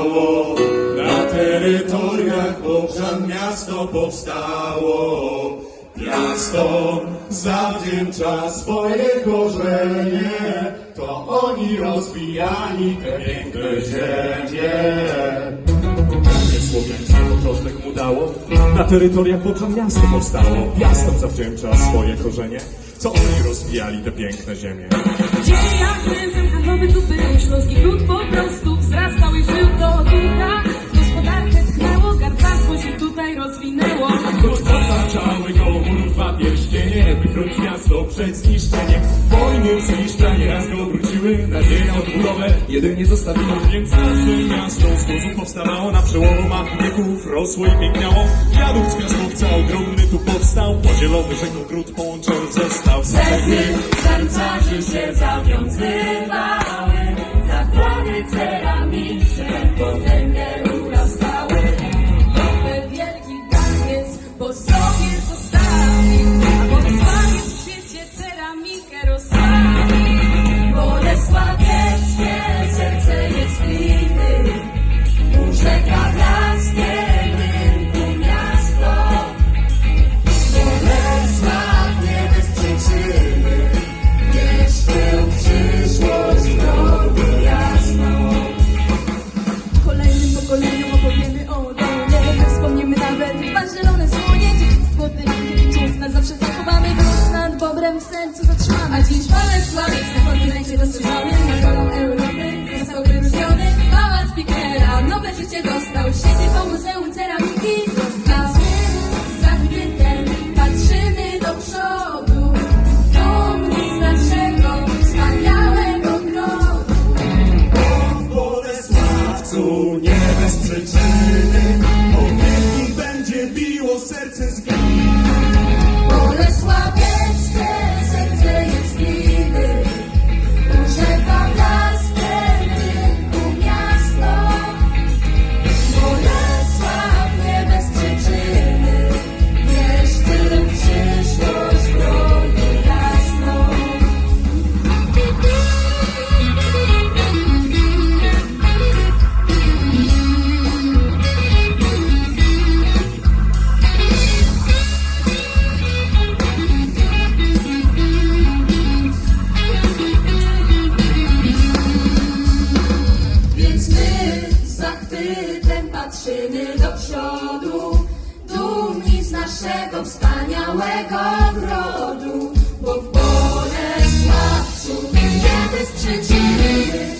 stało, na terytoriach Bobrzan miasto powstało. Miasto zawdzięcza swoje korzenie, to oni rozwijali te piękne ziemie. Jakie słowiański początek mu dało? Na terytoriach Bobrzan miasto powstało. Miastom zawdzięcza swoje korzenie, co oni rozwijali te piękne ziemie. Gdzie jak prędzem handlowy tu był Śląski przed zniszczeniem. Wojny zniszczenie raz go obróciły, nadzieję odbudowę jedynie zostawiło. Więc nasze miasto z wozów powstawało na przełomach wieków, rosło i piękniało. Wiadukt z piaskowca ogromny tu powstał, podzielony rzeką gród połączony został. Cechy garncarzy się zawiązywały Sercu zatrzymamy. A dziś Bolesławiec na kontynencie rozszerzony Na kolą Europy został wyróżniony. Pałac Pikera, nowe życie dostał. Siedzi po Muzeum Ceramiki Został zachwytem Patrzymy do przodu. Dumni z naszego wspaniałego grodu W Bolesławcu nie bez przyczyny, o wieki będzie biło serce z gliny. naszego wspaniałego ogrodu, bo w pole sławcu będziemy strzęcieli.